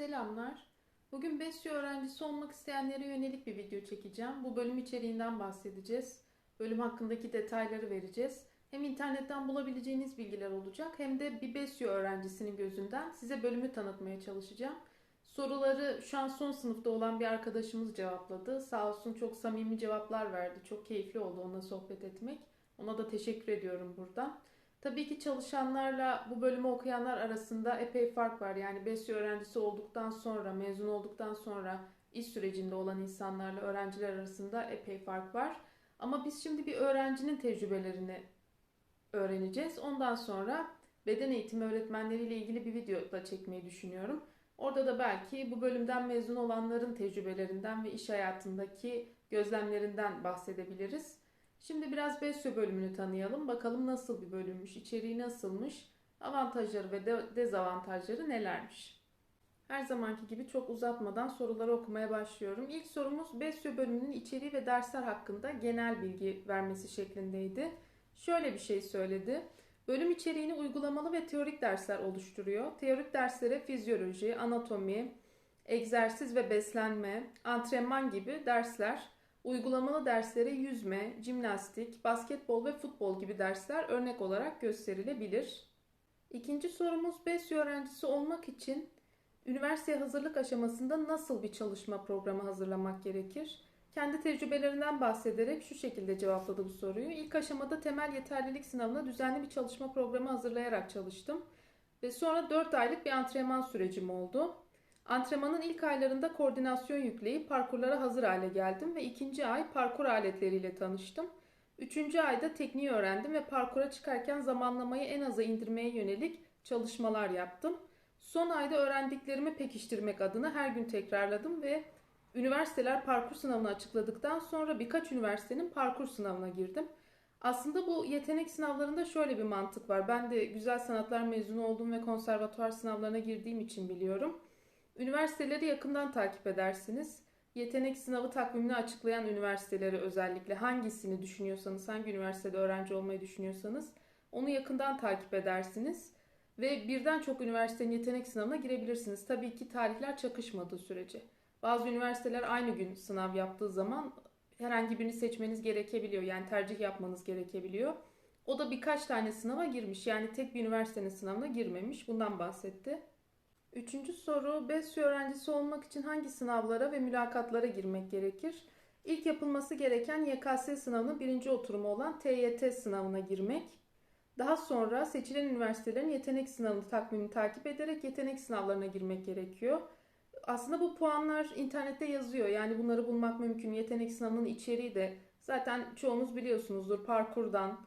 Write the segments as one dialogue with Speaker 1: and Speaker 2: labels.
Speaker 1: Selamlar. Bugün BESYO öğrencisi olmak isteyenlere yönelik bir video çekeceğim. Bu bölüm içeriğinden bahsedeceğiz. Bölüm hakkındaki detayları vereceğiz. Hem internetten bulabileceğiniz bilgiler olacak hem de bir BESYO öğrencisinin gözünden size bölümü tanıtmaya çalışacağım. Soruları şu an son sınıfta olan bir arkadaşımız cevapladı. Sağ olsun çok samimi cevaplar verdi. Çok keyifli oldu onunla sohbet etmek. Ona da teşekkür ediyorum buradan. Tabii ki çalışanlarla bu bölümü okuyanlar arasında epey fark var. Yani BESYO öğrencisi olduktan sonra, mezun olduktan sonra iş sürecinde olan insanlarla öğrenciler arasında epey fark var. Ama biz şimdi bir öğrencinin tecrübelerini öğreneceğiz. Ondan sonra beden eğitimi öğretmenleriyle ilgili bir video da çekmeyi düşünüyorum. Orada da belki bu bölümden mezun olanların tecrübelerinden ve iş hayatındaki gözlemlerinden bahsedebiliriz. Şimdi biraz BESYO bölümünü tanıyalım. Bakalım nasıl bir bölümmüş, içeriği nasılmış, avantajları ve de- dezavantajları nelermiş. Her zamanki gibi çok uzatmadan soruları okumaya başlıyorum. İlk sorumuz BESYO bölümünün içeriği ve dersler hakkında genel bilgi vermesi şeklindeydi. Şöyle bir şey söyledi. Bölüm içeriğini uygulamalı ve teorik dersler oluşturuyor. Teorik derslere fizyoloji, anatomi, egzersiz ve beslenme, antrenman gibi dersler Uygulamalı derslere yüzme, jimnastik, basketbol ve futbol gibi dersler örnek olarak gösterilebilir. İkinci sorumuz BESYO öğrencisi olmak için üniversiteye hazırlık aşamasında nasıl bir çalışma programı hazırlamak gerekir? Kendi tecrübelerinden bahsederek şu şekilde cevapladı bu soruyu. İlk aşamada temel yeterlilik sınavına düzenli bir çalışma programı hazırlayarak çalıştım. Ve sonra 4 aylık bir antrenman sürecim oldu. Antrenmanın ilk aylarında koordinasyon yükleyip parkurlara hazır hale geldim ve ikinci ay parkur aletleriyle tanıştım. Üçüncü ayda tekniği öğrendim ve parkura çıkarken zamanlamayı en aza indirmeye yönelik çalışmalar yaptım. Son ayda öğrendiklerimi pekiştirmek adına her gün tekrarladım ve üniversiteler parkur sınavını açıkladıktan sonra birkaç üniversitenin parkur sınavına girdim. Aslında bu yetenek sınavlarında şöyle bir mantık var. Ben de güzel sanatlar mezunu oldum ve konservatuvar sınavlarına girdiğim için biliyorum. Üniversiteleri yakından takip edersiniz. Yetenek sınavı takvimini açıklayan üniversiteleri özellikle hangisini düşünüyorsanız, hangi üniversitede öğrenci olmayı düşünüyorsanız onu yakından takip edersiniz. Ve birden çok üniversitenin yetenek sınavına girebilirsiniz. Tabii ki tarihler çakışmadığı sürece. Bazı üniversiteler aynı gün sınav yaptığı zaman herhangi birini seçmeniz gerekebiliyor. Yani tercih yapmanız gerekebiliyor. O da birkaç tane sınava girmiş. Yani tek bir üniversitenin sınavına girmemiş. Bundan bahsetti. Üçüncü soru, BESYO öğrencisi olmak için hangi sınavlara ve mülakatlara girmek gerekir? İlk yapılması gereken YKS sınavının birinci oturumu olan TYT sınavına girmek. Daha sonra seçilen üniversitelerin yetenek sınavını takvimini takip ederek yetenek sınavlarına girmek gerekiyor. Aslında bu puanlar internette yazıyor. Yani bunları bulmak mümkün. Yetenek sınavının içeriği de zaten çoğunuz biliyorsunuzdur parkurdan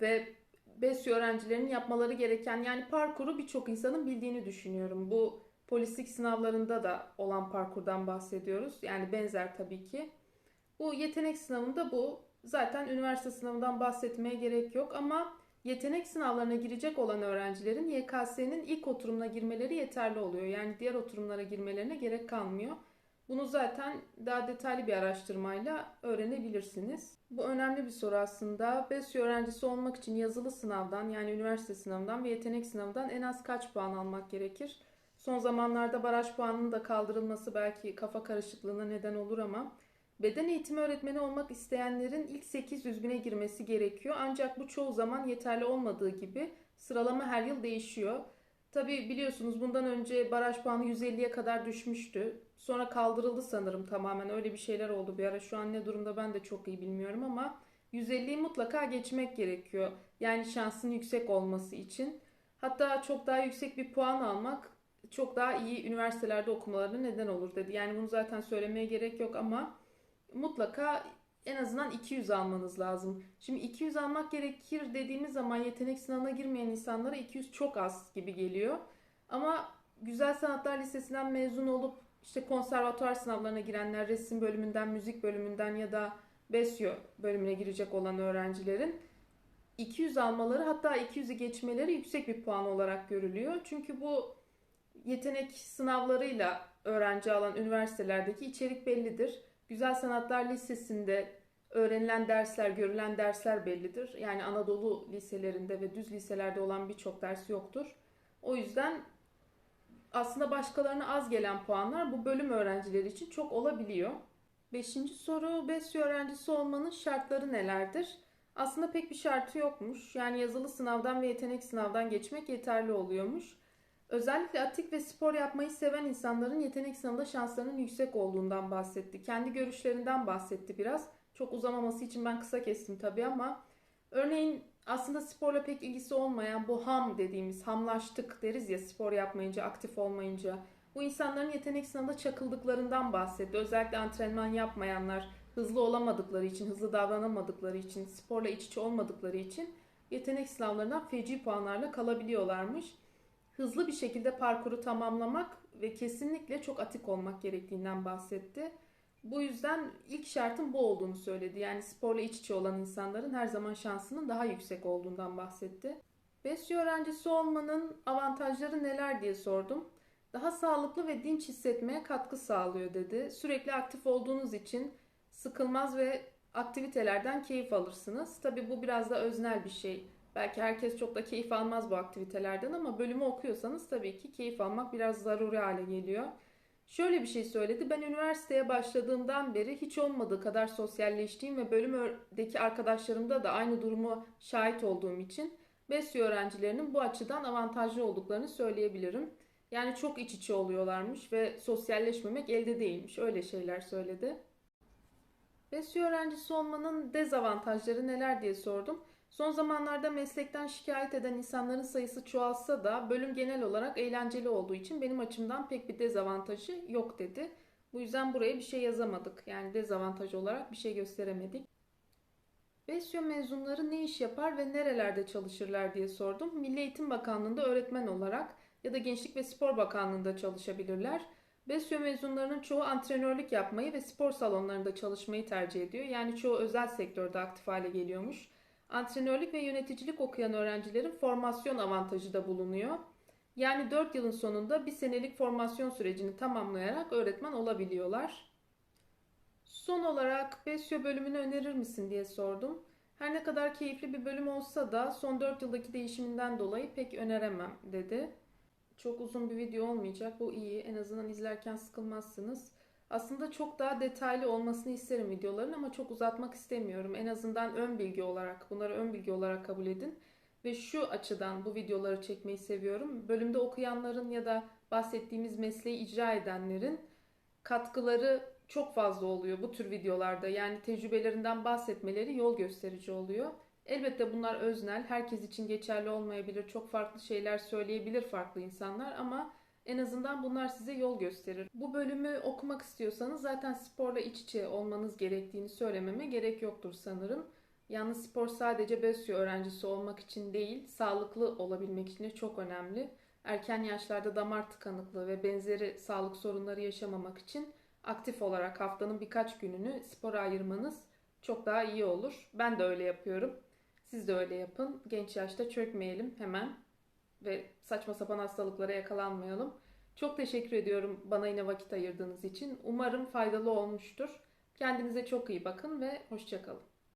Speaker 1: ve BESYO öğrencilerinin yapmaları gereken yani parkuru birçok insanın bildiğini düşünüyorum. Bu polislik sınavlarında da olan parkurdan bahsediyoruz. Yani benzer tabii ki. Bu yetenek sınavında bu. Zaten üniversite sınavından bahsetmeye gerek yok ama yetenek sınavlarına girecek olan öğrencilerin YKS'nin ilk oturumuna girmeleri yeterli oluyor. Yani diğer oturumlara girmelerine gerek kalmıyor. Bunu zaten daha detaylı bir araştırmayla öğrenebilirsiniz. Bu önemli bir soru aslında. BESYO öğrencisi olmak için yazılı sınavdan yani üniversite sınavından ve yetenek sınavından en az kaç puan almak gerekir? Son zamanlarda baraj puanının da kaldırılması belki kafa karışıklığına neden olur ama beden eğitimi öğretmeni olmak isteyenlerin ilk 800 bine girmesi gerekiyor. Ancak bu çoğu zaman yeterli olmadığı gibi sıralama her yıl değişiyor. Tabi biliyorsunuz bundan önce baraj puanı 150'ye kadar düşmüştü. Sonra kaldırıldı sanırım tamamen öyle bir şeyler oldu bir ara. Şu an ne durumda ben de çok iyi bilmiyorum ama 150'yi mutlaka geçmek gerekiyor. Yani şansın yüksek olması için. Hatta çok daha yüksek bir puan almak çok daha iyi üniversitelerde okumalarına neden olur dedi. Yani bunu zaten söylemeye gerek yok ama mutlaka en azından 200 almanız lazım. Şimdi 200 almak gerekir dediğimiz zaman yetenek sınavına girmeyen insanlara 200 çok az gibi geliyor. Ama Güzel Sanatlar Lisesi'nden mezun olup işte konservatuar sınavlarına girenler, resim bölümünden, müzik bölümünden ya da BESYO bölümüne girecek olan öğrencilerin 200 almaları hatta 200'ü geçmeleri yüksek bir puan olarak görülüyor. Çünkü bu yetenek sınavlarıyla öğrenci alan üniversitelerdeki içerik bellidir. Güzel Sanatlar Lisesi'nde öğrenilen dersler, görülen dersler bellidir. Yani Anadolu liselerinde ve düz liselerde olan birçok ders yoktur. O yüzden aslında başkalarına az gelen puanlar bu bölüm öğrencileri için çok olabiliyor. Beşinci soru, BESYO öğrencisi olmanın şartları nelerdir? Aslında pek bir şartı yokmuş. Yani yazılı sınavdan ve yetenek sınavdan geçmek yeterli oluyormuş. Özellikle atik ve spor yapmayı seven insanların yetenek sınavında şanslarının yüksek olduğundan bahsetti. Kendi görüşlerinden bahsetti biraz. Çok uzamaması için ben kısa kestim tabii ama örneğin aslında sporla pek ilgisi olmayan bu ham dediğimiz hamlaştık deriz ya spor yapmayınca, aktif olmayınca. Bu insanların yetenek sınavında çakıldıklarından bahsetti. Özellikle antrenman yapmayanlar, hızlı olamadıkları için, hızlı davranamadıkları için, sporla iç içe olmadıkları için yetenek sınavlarından feci puanlarla kalabiliyorlarmış. Hızlı bir şekilde parkuru tamamlamak ve kesinlikle çok atik olmak gerektiğinden bahsetti. Bu yüzden ilk şartın bu olduğunu söyledi. Yani sporla iç içe olan insanların her zaman şansının daha yüksek olduğundan bahsetti. BESYO öğrencisi olmanın avantajları neler diye sordum. Daha sağlıklı ve dinç hissetmeye katkı sağlıyor dedi. Sürekli aktif olduğunuz için sıkılmaz ve aktivitelerden keyif alırsınız. Tabi bu biraz da öznel bir şey. Belki herkes çok da keyif almaz bu aktivitelerden ama bölümü okuyorsanız tabii ki keyif almak biraz zaruri hale geliyor. Şöyle bir şey söyledi. Ben üniversiteye başladığımdan beri hiç olmadığı kadar sosyalleştiğim ve bölümdeki arkadaşlarımda da aynı durumu şahit olduğum için BESYO öğrencilerinin bu açıdan avantajlı olduklarını söyleyebilirim. Yani çok iç içe oluyorlarmış ve sosyalleşmemek elde değilmiş. Öyle şeyler söyledi. BESYO öğrencisi olmanın dezavantajları neler diye sordum. Son zamanlarda meslekten şikayet eden insanların sayısı çoğalsa da bölüm genel olarak eğlenceli olduğu için benim açımdan pek bir dezavantajı yok dedi. Bu yüzden buraya bir şey yazamadık. Yani dezavantaj olarak bir şey gösteremedik. BESYO mezunları ne iş yapar ve nerelerde çalışırlar diye sordum. Milli Eğitim Bakanlığı'nda öğretmen olarak ya da Gençlik ve Spor Bakanlığı'nda çalışabilirler. BESYO mezunlarının çoğu antrenörlük yapmayı ve spor salonlarında çalışmayı tercih ediyor. Yani çoğu özel sektörde aktif hale geliyormuş. Antrenörlük ve yöneticilik okuyan öğrencilerin formasyon avantajı da bulunuyor. Yani 4 yılın sonunda bir senelik formasyon sürecini tamamlayarak öğretmen olabiliyorlar. Son olarak BESYO bölümünü önerir misin diye sordum. Her ne kadar keyifli bir bölüm olsa da son 4 yıldaki değişiminden dolayı pek öneremem dedi. Çok uzun bir video olmayacak. Bu iyi. En azından izlerken sıkılmazsınız. Aslında çok daha detaylı olmasını isterim videoların ama çok uzatmak istemiyorum. En azından ön bilgi olarak, bunları ön bilgi olarak kabul edin. Ve şu açıdan bu videoları çekmeyi seviyorum. Bölümde okuyanların ya da bahsettiğimiz mesleği icra edenlerin katkıları çok fazla oluyor bu tür videolarda. Yani tecrübelerinden bahsetmeleri yol gösterici oluyor. Elbette bunlar öznel, herkes için geçerli olmayabilir. Çok farklı şeyler söyleyebilir farklı insanlar ama en azından bunlar size yol gösterir. Bu bölümü okumak istiyorsanız zaten sporla iç içe olmanız gerektiğini söylememe gerek yoktur sanırım. Yalnız spor sadece BESYO öğrencisi olmak için değil, sağlıklı olabilmek için de çok önemli. Erken yaşlarda damar tıkanıklığı ve benzeri sağlık sorunları yaşamamak için aktif olarak haftanın birkaç gününü spora ayırmanız çok daha iyi olur. Ben de öyle yapıyorum. Siz de öyle yapın. Genç yaşta çökmeyelim hemen ve saçma sapan hastalıklara yakalanmayalım. Çok teşekkür ediyorum bana yine vakit ayırdığınız için. Umarım faydalı olmuştur. Kendinize çok iyi bakın ve hoşçakalın.